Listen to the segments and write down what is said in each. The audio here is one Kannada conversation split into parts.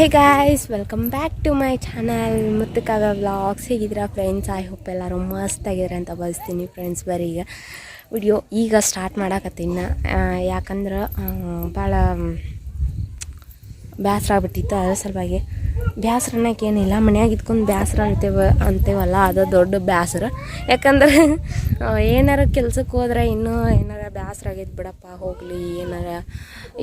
Hey guys welcome back to my channel ಮತ್ತು ಕಾವ್ಯ ವ್ಲಾಗ್ಸ್ ಹೇಗಿದ್ದೀರಾ ಫ್ರೆಂಡ್ಸ್ ಐ ಹೋಪ್ ಎಲ್ಲರೂ ಮಸ್ತಾಗಿದ್ದಾರೆ ಅಂತ ಬಯಸ್ತೀನಿ ಫ್ರೆಂಡ್ಸ್ ಬರೀ. ಈಗ ವಿಡಿಯೋ ಈಗ ಸ್ಟಾರ್ಟ್ ಮಾಡಾಕತ್ತೀನಿ. ಯಾಕಂದ್ರೆ ಭಾಳ ಬೇಸರ ಆಗ್ಬಿಟ್ಟಿತ್ತು ಅದ್ರ ಸಲುವಾಗಿ. ಬೇಸರ ಅನ್ನೋಕೆ ಏನಿಲ್ಲ, ಮನ್ಯಾಗ ಇದ್ಕೊಂಡು ಬ್ಯಾಸ್ರ ಅಂತೇವ, ಅಂತೇವಲ್ಲ, ಅದು ದೊಡ್ಡ ಬ್ಯಾಸ್ರ. ಯಾಕಂದ್ರೆ ಏನಾರ ಕೆಲ್ಸಕ್ಕೆ ಹೋದ್ರೆ ಇನ್ನೂ ಏನಾರ ಬ್ಯಾಸ್ರ ಆಗೈತೆ ಬಿಡಪ್ಪ, ಹೋಗಲಿ, ಏನಾರ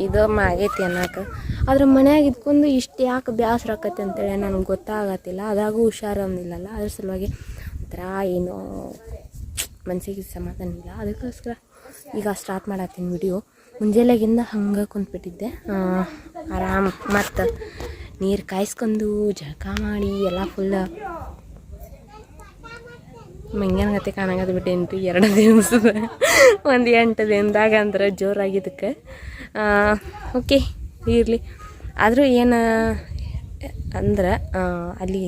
ಇದು ಆಗೈತಿ ಅನ್ನಕ್ಕೆ ಆದ್ರೆ ಮನ್ಯಾಗ ಇದ್ಕೊಂಡು ಇಷ್ಟು ಯಾಕೆ ಬ್ಯಾಸ್ರ ಆಕತಿ ಅಂತೇಳಿ ನನಗೆ ಗೊತ್ತಾಗತ್ತಿಲ್ಲ, ಅದಾಗೂ ಹುಷಾರು ಅಂದಿಲ್ಲಲ್ಲ, ಅದ್ರ ಸಲುವಾಗಿ ಒಂಥರ ಏನೋ ಮನಸ್ಸಿಗೆ ಸಮಾಧಾನ ಇಲ್ಲ. ಅದಕ್ಕೋಸ್ಕರ ಈಗ ಸ್ಟಾರ್ಟ್ ಮಾಡತ್ತೀನಿ ವಿಡಿಯೋ ಮುಂಜಾನೆಗಿಂದ ಹಂಗೆ ಕುಂತ್ಬಿಟ್ಟಿದ್ದೆ. ಆರಾಮ್ ಮತ್ತು. ನೀರು ಕಾಯಿಸ್ಕೊಂಡು ಜಳಕ ಮಾಡಿ ಎಲ್ಲ ಫುಲ್ ಮಂಗ್ಯಾನಗತ್ತೆ ಕಾಣಂಗದು ಬಿಟ್ಟೇನ್ರಿ ಎರಡು ದಿವಸದ ಒಂದು ಎಂಟು ದಿನದಾಗ ಅಂದ್ರೆ ಜೋರಾಗಿದ್ದಕ್ಕೆ. ಓಕೆ ಇರಲಿ. ಆದರೂ ಏನು, ಅಂದ್ರೆ ಅಲ್ಲಿ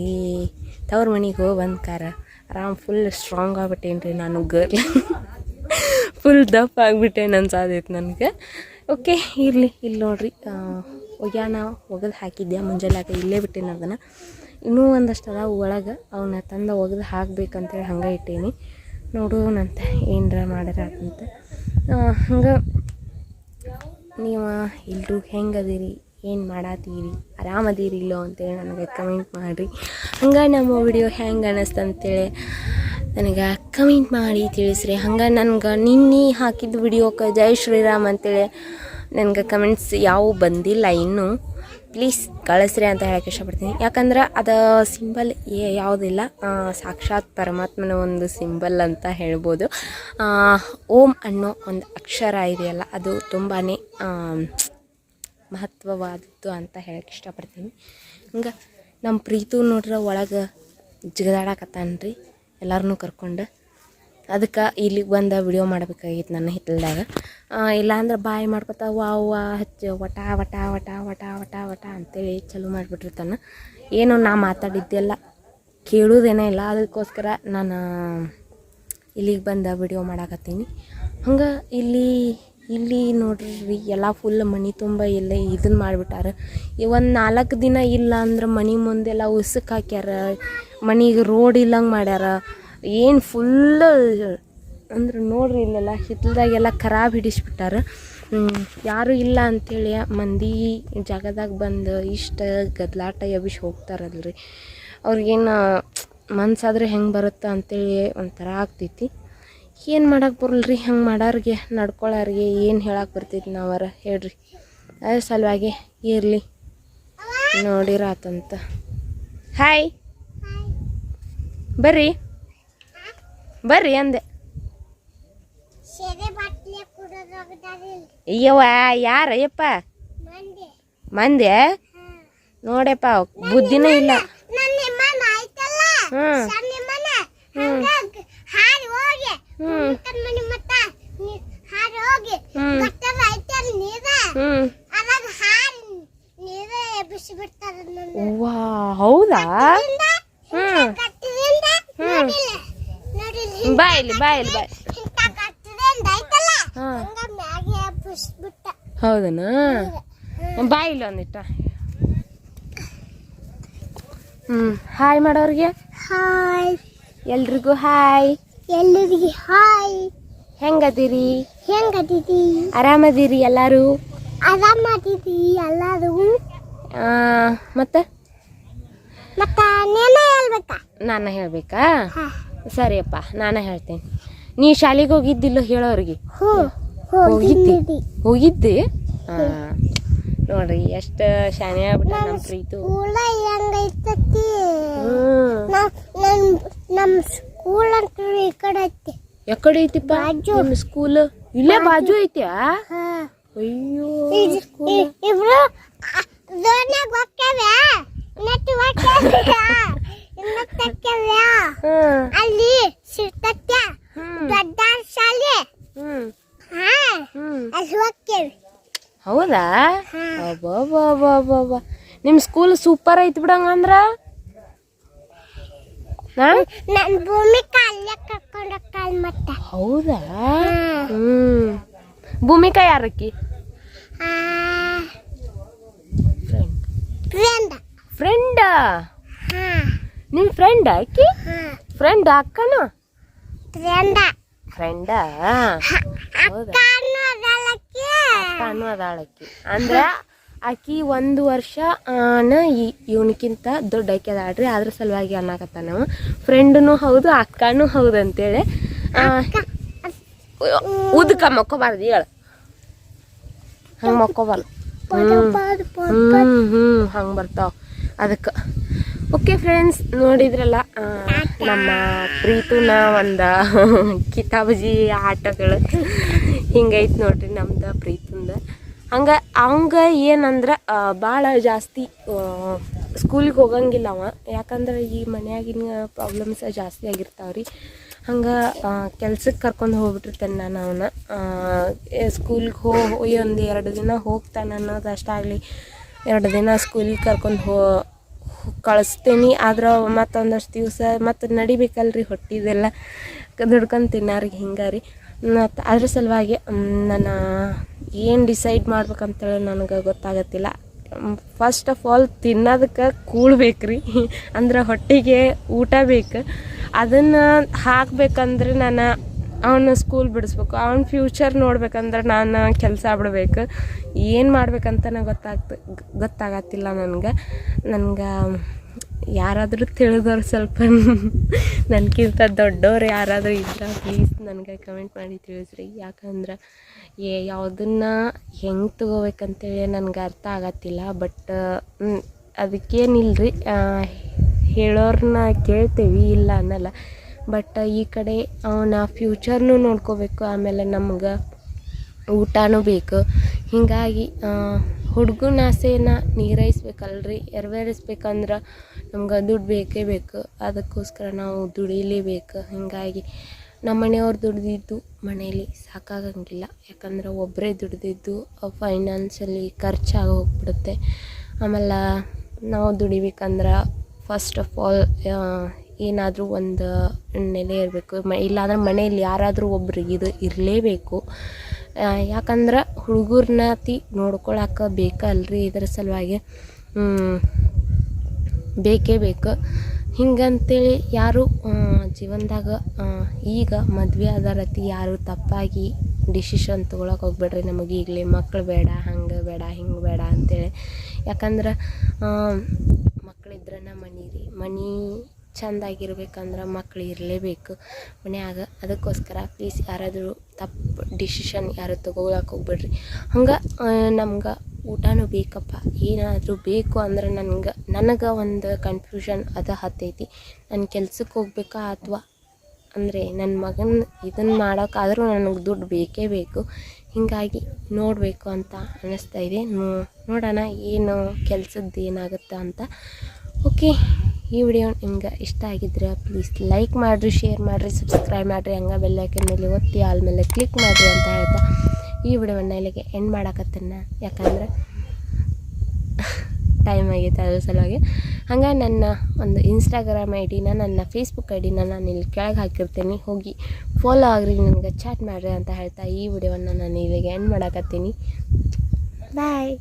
ತವ್ರ ಮನೆಗೆ ಹೋಗಿ ಬಂದ ಕಾರ. ಆರಾಮ್ ಫುಲ್ ಸ್ಟ್ರಾಂಗ್ ಆಗಿಬಿಟ್ಟೇನ್ರಿ ನಾನು ಗರ್ಲ್. ಫುಲ್ ದಪ್ಪ ಆಗಿಬಿಟ್ಟೇನು ಅನ್ಸಾದೈತೆ ನನಗೆ. ಓಕೆ ಇರಲಿ ಇಲ್ಲಿ ನೋಡ್ರಿ ಒಗ್ಯಾಣ ಒಗೆದು ಹಾಕಿದ್ದೆ ಮುಂಜಾನೆ ಇಲ್ಲೇ ಬಿಟ್ಟೇನೆ ಅದನ್ನು. ಇನ್ನೂ ಒಂದಷ್ಟು ಅದ ಒಳಗೆ ಅವನ್ನ ತಂದು ಒಗೆದು ಹಾಕ್ಬೇಕಂತೇಳಿ ಹಂಗೆ ಇಟ್ಟೀನಿ. ನೋಡೋಣಂತೆ ಏನರ ಮಾಡ್ಯಾರ ಅಂತ. ಹಂಗೆ ನೀವು ಎಲ್ಲರೂ ಹೆಂಗದೀರಿ ಏನು ಮಾಡತ್ತೀರಿ ಆರಾಮದೀರಿ ಇಲ್ಲೋ ಅಂತೇಳಿ ನನಗೆ ಕಮೆಂಟ್ ಮಾಡಿರಿ. ಹಂಗೆ ನಮ್ಮ ವಿಡಿಯೋ ಹೆಂಗೆ ಅನ್ನಿಸ್ತು ಅಂತೇಳಿ ನನಗೆ ಕಮೆಂಟ್ ಮಾಡಿ ತಿಳಿಸ್ರಿ. ಹಂಗೆ ನನ್ಗೆ ನಿನ್ನೆ ಹಾಕಿದ ವಿಡಿಯೋಕ್ಕೆ ಜೈ ಶ್ರೀರಾಮ್ ಅಂತೇಳಿ ನನಗೆ ಕಮೆಂಟ್ಸ್ ಯಾವ ಬಂದಿಲ್ಲ ಇನ್ನೂ. ಪ್ಲೀಸ್ ಕಳಿಸ್ರಿ ಅಂತ ಹೇಳಕ್ಕೆ ಇಷ್ಟಪಡ್ತೀನಿ. ಯಾಕಂದ್ರೆ ಅದು ಸಿಂಬಲ್ ಯಾವುದಿಲ್ಲ. ಆ, ಸಾಕ್ಷಾತ್ ಪರಮಾತ್ಮನ ಒಂದು ಸಿಂಬಲ್ ಅಂತ ಹೇಳ್ಬೋದು. ಓಂ ಅನ್ನೋ ಒಂದು ಅಕ್ಷರ ಇದೆಯಲ್ಲ ಅದು ತುಂಬಾ ಮಹತ್ವವಾದದ್ದು ಅಂತ ಹೇಳಕ್ಕೆ ಇಷ್ಟಪಡ್ತೀನಿ. ಹಂಗೆ ನಮ್ಮ ಪ್ರೀತು ನೋಡ್ರೆ ಒಳಗೆ ಜಿಗದಾಡಕತ್ತಾನ್ರಿ. ಎಲ್ಲರನ್ನೂ ಕರ್ಕೊಂಡು ಅದಕ್ಕೆ ಇಲ್ಲಿಗೆ ಬಂದು ವಿಡಿಯೋ ಮಾಡಬೇಕಾಗಿತ್ತು ನನ್ನ ಹಿತ್ತಲ್ದಾಗ. ಇಲ್ಲಾಂದ್ರೆ ಬಾಯಿ ಮಾಡ್ಕೊತ ವಾ ವಾ, ಹಚ್ಚ, ವಟ ವಟ ವಟ ವಟ ವಟ ವಟ ಅಂತೇಳಿ ಚಲೋ ಮಾಡಿಬಿಟ್ಟಿರ್ತಾನೆ. ಏನು ನಾ ಮಾತಾಡಿದ್ದೆಲ್ಲ ಕೇಳೋದೇನೇ ಇಲ್ಲ. ಅದಕ್ಕೋಸ್ಕರ ನಾನು ಇಲ್ಲಿಗೆ ಬಂದು ವಿಡಿಯೋ ಮಾಡಾಕತ್ತೀನಿ. ಹಂಗೆ ಇಲ್ಲಿ ಇಲ್ಲಿ ನೋಡ್ರಿ, ಎಲ್ಲ ಫುಲ್ ಮನೆ ತುಂಬ ಎಲ್ಲ ಇದನ್ನ ಮಾಡಿಬಿಟ್ಟಾರ. ಒಂದು ನಾಲ್ಕು ದಿನ ಇಲ್ಲ ಅಂದ್ರೆ ಮನೆ ಮುಂದೆಲ್ಲ ಉಸುಕ್ ಹಾಕ್ಯಾರ, ಮನೆಗೆ ರೋಡ್ ಇಲ್ಲಂಗೆ ಮಾಡ್ಯಾರ. ಏನು ಫುಲ್ ಅಂದ್ರೆ ನೋಡ್ರಿ ಇಲ್ಲೆಲ್ಲ ಹಿತ್ತಲ್ದಾಗೆಲ್ಲ ಖರಾಬ್ ಹಿಡಿಸ್ಬಿಟ್ಟಾರ. ಯಾರು ಇಲ್ಲ ಅಂಥೇಳಿ ಮಂದಿ ಜಾಗದಾಗ ಬಂದು ಇಷ್ಟ ಗದ್ಲಾಟ ಎಬ್ಬಿಸಿ ಹೋಗ್ತಾರಲ್ರಿ. ಅವ್ರಿಗೇನು ಮನ್ಸಾದ್ರೆ ಹೆಂಗೆ ಬರುತ್ತೆ ಅಂತೇಳಿ ಒಂಥರ ಆಗ್ತೈತಿ. ಏನು ಮಾಡಕ್ಕೆ ಬರಲ್ರಿ ಹಂಗೆ ಮಾಡೋರಿಗೆ ನಡ್ಕೊಳ್ಳೋರಿಗೆ ಏನು ಹೇಳಕ್ಕೆ ಬರ್ತೈತಿ ನಾವರ ಹೇಳ್ರಿ. ಅದೇ ಸಲುವಾಗಿ ಇರಲಿ. ನೋಡಿರಾತಂತ. ಹಾಯ್ ಬರ್ರಿ. ಬರ್ರಿ ಅಂದೆ. ಅಯ್ಯವ ಯಾರ ಅಯ್ಯಪ್ಪ ಮಂದಿ. ನೋಡ್ಯಪ್ಪ ಬುದ್ಧಿನೇ ಇಲ್ಲ. ಹೌದಾ? ಹ್ಮ್. ಹ್ಮ್. ಬಾ ಇಲ್ಲಿ ಬಾ ಇಲ್ಲಿ ಬಾ ಹೌದನ? ಬಾ ಇಲ್ಲಿ ಒಂದಿಟ್ಟ. ಹ್ಮ್. ಹಾಯ್ ಮಾಡೋರಿಗೆ. ಹಾಯ್ ಎಲ್ರಿಗೂ ಹಾಯ್ ಎಲ್ಲರಿಗೆ ಹಾಯ್ ಹೆಂಗದಿರಿ? ಹೆಂಗದಿರಿ ಆರಾಮದಿರಿ ಎಲ್ಲರೂ? ಆರಾಮದಿರಿ ಎಲ್ಲರೂ? ಮತ್ತೆ? ಮತ್ತ ನೀನ ಹೇಳ್ಬೇಕಾ? ನಾನು ಹೇಳ್ಬೇಕಾ? ಸರಿಯಪ್ಪ ನಾನ ಹೇಳ್ತೇನೆ. ನೀ ಶಾಲೆಗೆ ಹೋಗಿದ್ದಿಲ್ಲ ಹೇಳೋರಿಗೆ? ಹೋಗಿದ್ದಿ? ಹೋಗಿದ್ದಿ? ಹಾಂ ನೋಡ್ರಿ ಎಷ್ಟ ಶಾನೆ ಆಗ್ಬಿಟ್ಟ ನಮ್ಮ ಪ್ರೀತು. ಸ್ಕೂಲ ಹೆಂಗೈತತಿ ಹ್ಮ್. ನಮ್ ನಮ್ ನಮ್ ಸ್ಕೂಲ್ ಅಂತ ಈ ಕಡೆ ಐತಿ. ಎಕಡೆ ಐತಿಪ್ಪ. ನಿಮ್ಮ ಸ್ಕೂಲ್ ಇಲ್ಲೇ ಬಾಜು. ಐತ್ಯಾ? ಅಯ್ಯೋ ಇಬ್ರು ದೋನ್ಯಾಗ ಹೋಗ್ತೇವೆ. ನೆಟ್ಟು ಹೋಗ್ತೇವೆ. ಇನ್ನೊಂದ್ ತಕ್ಕೇವೆ ಹೌದಾ? ಹಾ ಅಬ್ಬಬ್ಬಬ್ಬಬ್ಬಬ್ಬ. ನಿಮ್ಮ ಸ್ಕೂಲ್ ಸೂಪರ್ ಐತ್ ಬಿಡಂಗ ಅಂದ್ರ? ನನ್ ಭೂಮಿ ಕಾಲ್ಯ ಕರ್ಕೊಂಡ್ ಹೋಗ್ತಾಳ ಮತ್ತ. ಹೌದಾ? ಹ್ಮ್. ಭೂಮಿಕಾ ಯಾರಕ್ಕಿ? ಫ್ರೆಂಡ್ ಫ್ರೆಂಡ್ ನಿಮ್ ನಿಮ್ಮ ಫ್ರೆಂಡ್ ಅಕಿ ಫ್ರೆಂಡ್ ಅಕ್ಕನ? ಫ್ರೆಂಡ ಫ್ರೆಂಡ ಹೌದಾ? ಅಕ್ಕ ಅದಾಳ ಅಕ್ಕಿ ಅಂದ್ರೆ ಆಕಿ ಒಂದು ವರ್ಷ ಇವನಕ್ಕಿಂತ ದೊಡ್ಡ ಆಕಿ ಅದಾಳ್ರಿ ಅದ್ರ ಸಲುವಾಗಿ ಅನ್ನಕತ್ತ ನಾವು ಫ್ರೆಂಡ್ನು ಹೌದು, ಅಕ್ಕನೂ ಹೌದು ಅಂತೇಳಿ. ಉದಕ ಮಕ್ಕೋಬಾರ್ದು ಹೇಳ. ಹಂಗೆ ಮಕ್ಕೋಬಾರ್ದು. ಹ್ಞೂ ಹ್ಞೂ ಹಂಗೆ ಬರ್ತಾವ. ಅದಕ್ಕೆ. ಓಕೆ ಫ್ರೆಂಡ್ಸ್ ನೋಡಿದ್ರಲ್ಲ ನಮ್ಮ ಪ್ರೀತುನ ಒಂದು ಕಿತಾಬಜಿ ಆಟಗಳು. ಹಿಂಗೈತೆ ನೋಡ್ರಿ ನಮ್ದು ಪ್ರೀತಿಂದ. ಹಂಗೆ ಅವಂಗ ಏನಂದ್ರೆ ಭಾಳ ಜಾಸ್ತಿ ಸ್ಕೂಲಿಗೆ ಹೋಗಂಗಿಲ್ಲ ಅವ. ಯಾಕಂದ್ರೆ ಈ ಮನ್ಯಾಗಿನ ಪ್ರಾಬ್ಲಮ್ಸ ಜಾಸ್ತಿ ಆಗಿರ್ತಾವ್ರಿ. ಹಂಗೆ ಕೆಲ್ಸಕ್ಕೆ ಕರ್ಕೊಂಡು ಹೋಗ್ಬಿಟ್ಟಿರ್ತೇನೆ ನಾನು ಅವನ್ನ ಸ್ಕೂಲ್ಗೆ ಹೋಗಿ ಒಂದು ಎರಡು ದಿನ ಹೋಗ್ತಾನೆ ಅನ್ನೋದು ಅಷ್ಟಾಗಲಿ ಎರಡು ದಿನ ಸ್ಕೂಲಿಗೆ ಕರ್ಕೊಂಡು ಹೋ, ಕಳಿಸ್ತೀನಿ. ಆದ್ರೆ ಮತ್ತೊಂದಷ್ಟು ದಿವಸ ಮತ್ತು ನಡಿಬೇಕಲ್ರಿ ಹೊಟ್ಟಿದೆಲ್ಲ. ದುಡ್ಕೊಂಡು ತಿನ್ನಾರಿ ಹಿಂಗಾರಿ. ಅದ್ರ ಸಲುವಾಗಿ ನಾನು ಏನು ಡಿಸೈಡ್ ಮಾಡ್ಬೇಕಂತೇಳಿ ನನಗೆ ಗೊತ್ತಾಗತ್ತಿಲ್ಲ. ಫಸ್ಟ್ ಆಫ್ ಆಲ್ ತಿನ್ನೋದಕ್ಕೆ ಕೂಳ್ಬೇಕು ರೀ ಅಂದ್ರೆ ಹೊಟ್ಟೆಗೆ ಊಟ ಬೇಕು. ಅದನ್ನು ಹಾಕ್ಬೇಕಂದ್ರೆ ನಾನು ಅವನ ಸ್ಕೂಲ್ ಬಿಡಿಸ್ಬೇಕು. ಅವನ ಫ್ಯೂಚರ್ ನೋಡ್ಬೇಕಂದ್ರೆ ನಾನು ಕೆಲಸ ಬಿಡ್ಬೇಕು. ಏನು ಮಾಡ್ಬೇಕಂತ ಗೊತ್ತಾಗ್ತ, ಗೊತ್ತಾಗತ್ತಿಲ್ಲ ನನಗೆ. ನನಗೆ ಯಾರಾದರೂ ತಿಳಿದವ್ರು ಸ್ವಲ್ಪ ನನಗಿಂತ ದೊಡ್ಡವ್ರು ಯಾರಾದರೂ ಇದ್ರೆ ಪ್ಲೀಸ್ ನನಗೆ ಕಮೆಂಟ್ ಮಾಡಿ ತಿಳಿಸ್ರಿ. ಯಾಕಂದ್ರೆ ಏ, ಯಾವುದನ್ನ ಹೆಂಗೆ ತಗೋಬೇಕಂತೇಳಿ ನನಗೆ ಅರ್ಥ ಆಗತ್ತಿಲ್ಲ. ಬಟ್ ಅದಕ್ಕೇನಿಲ್ಲರಿ ಹೇಳೋರನ್ನ ಕೇಳ್ತೀವಿ, ಇಲ್ಲ ಅನ್ನಲ್ಲ. ಬಟ್ ಈ ಕಡೆ ನಾ ಫ್ಯೂಚರ್ನು ನೋಡ್ಕೋಬೇಕು. ಆಮೇಲೆ ನಮ್ಗೆ ಊಟನೂ ಬೇಕು. ಹೀಗಾಗಿ ಹುಡುಗನ ಆಸೆನ ನೀರೈಸ್ಬೇಕಲ್ರಿ ನೆರವೇರಿಸ್ಬೇಕಂದ್ರೆ ನಮ್ಗೆ ದುಡ್ಡು ಬೇಕೇ ಬೇಕು. ಅದಕ್ಕೋಸ್ಕರ ನಾವು ದುಡಿಲೇಬೇಕು. ಹೀಗಾಗಿ ನಮ್ಮ ಮನೆಯವ್ರು ದುಡ್ದಿದ್ದು ಮನೇಲಿ ಸಾಕಾಗಂಗಿಲ್ಲ. ಯಾಕಂದ್ರೆ ಒಬ್ಬರೇ ದುಡ್ದಿದ್ದು ಫೈನಾನ್ಸಲ್ಲಿ ಖರ್ಚಾಗಿ ಹೋಗ್ಬಿಡುತ್ತೆ. ಆಮೇಲೆ ನಾವು ದುಡಿಬೇಕಂದ್ರೆ ಫಸ್ಟ್ ಆಫ್ ಆಲ್ ಏನಾದರೂ ಒಂದು ನೆಲೆ ಇರಬೇಕು. ಮ, ಇಲ್ಲಾಂದ್ರೆ ಮನೆಯಲ್ಲಿ ಯಾರಾದರೂ ಒಬ್ಬರು ಇದು, ಇರಲೇಬೇಕು. ಯಾಕಂದ್ರೆ ಹುಡುಗರನ್ನ ಅತಿ ನೋಡ್ಕೊಳಕ್ಕೆ ಬೇಕಲ್ರಿ ಇದರ ಸಲುವಾಗಿ ಬೇಕೇ ಬೇಕು. ಹಿಂಗಂತೇಳಿ ಯಾರು ಜೀವನದಾಗ ಈಗ ಮದುವೆ ಆದಾರತಿ ಯಾರು ತಪ್ಪಾಗಿ ಡಿಸಿಷನ್ ತೊಗೊಳಕ್ಕೆ ಹೋಗ್ಬೇಡ್ರಿ ನಮಗೆ ಈಗಲೇ. ಮಕ್ಕಳು ಬೇಡ, ಹಂಗೆ ಬೇಡ, ಹಿಂಗೆ ಬೇಡ ಅಂತೇಳಿ. ಯಾಕಂದ್ರೆ ಮಕ್ಳಿದ್ರನ ಮನಿ ರೀ ಮನಿ ಚೆಂದಾಗಿರ್ಬೇಕಂದ್ರೆ ಮಕ್ಳು ಇರಲೇಬೇಕು. ಮನ್ಯಾಗ ಅದಕ್ಕೋಸ್ಕರ ಪ್ಲೀಸ್ ಯಾರಾದರೂ ತಪ್ಪು ಡಿಸಿಷನ್ ಯಾರು ತೊಗೊಳಕ್ಕೆ ಹೋಗ್ಬೇಡ್ರಿ. ಹಂಗೆ ನಮ್ಗೆ ಊಟನೂ ಬೇಕಪ್ಪ. ಏನಾದರೂ ಬೇಕು ಅಂದ್ರೆ ನನ್ಗೆ, ನನಗೆ ಒಂದು ಕನ್ಫ್ಯೂಷನ್ ಅದು ಹತ್ತೈತಿ. ನಾನು ಕೆಲ್ಸಕ್ಕೆ ಹೋಗ್ಬೇಕಾ ಅಥವಾ ಅಂದರೆ ನನ್ನ ಮಗನ ಇದನ್ನು ಮಾಡೋಕ್ಕಾದರೂ ನನಗೆ ದುಡ್ಡು ಬೇಕೇ ಬೇಕು. ಹೀಗಾಗಿ ನೋಡಬೇಕು ಅಂತ ಅನ್ನಿಸ್ತಾ ಇದೆ. ನೋಡೋಣ ಏನು ಕೆಲಸದ್ದು ಏನಾಗುತ್ತೆ ಅಂತ. ಓಕೆ ಈ ವಿಡಿಯೋ ನಿಮ್ಗೆ ಇಷ್ಟ ಆಗಿದ್ರೆ ಪ್ಲೀಸ್ ಲೈಕ್ ಮಾಡಿರಿ ಶೇರ್ ಮಾಡಿರಿ ಸಬ್ಸ್ಕ್ರೈಬ್ ಮಾಡಿರಿ. ಹಂಗೆ ಬೆಲ್ಲೈಕನ್ ಮೇಲೆ ಒತ್ತಿ ಆಲ್ ಮೇಲೆ ಕ್ಲಿಕ್ ಮಾಡಿರಿ ಅಂತ ಹೇಳ್ತಾ ಈ ವಿಡಿಯೋವನ್ನು ಇಲ್ಲಿಗೆ ಎಂಡ್ ಮಾಡಾಕತ್ತನ್ನ ಯಾಕಂದ್ರೆ ಟೈಮ್ ಆಗೈತೆ ಅದ್ರ ಸಲುವಾಗಿ. ಹಂಗೆ ನನ್ನ ಒಂದು ಇನ್ಸ್ಟಾಗ್ರಾಮ್ ಐ ಡಿನ ನನ್ನ ಫೇಸ್ಬುಕ್ ಐ ಡಿನ ನಾನು ಇಲ್ಲಿ ಕೆಳಗೆ ಹಾಕಿರ್ತೀನಿ. ಹೋಗಿ ಫಾಲೋ ಆಗ್ರಿ ನನಗೆ ಚಾಟ್ ಮಾಡಿರಿ ಅಂತ ಹೇಳ್ತಾ ಈ ವಿಡಿಯೋವನ್ನು ನಾನು ಇಲ್ಲಿಗೆ ಎಂಡ್ ಮಾಡಾಕತ್ತೀನಿ. ಬಾಯ್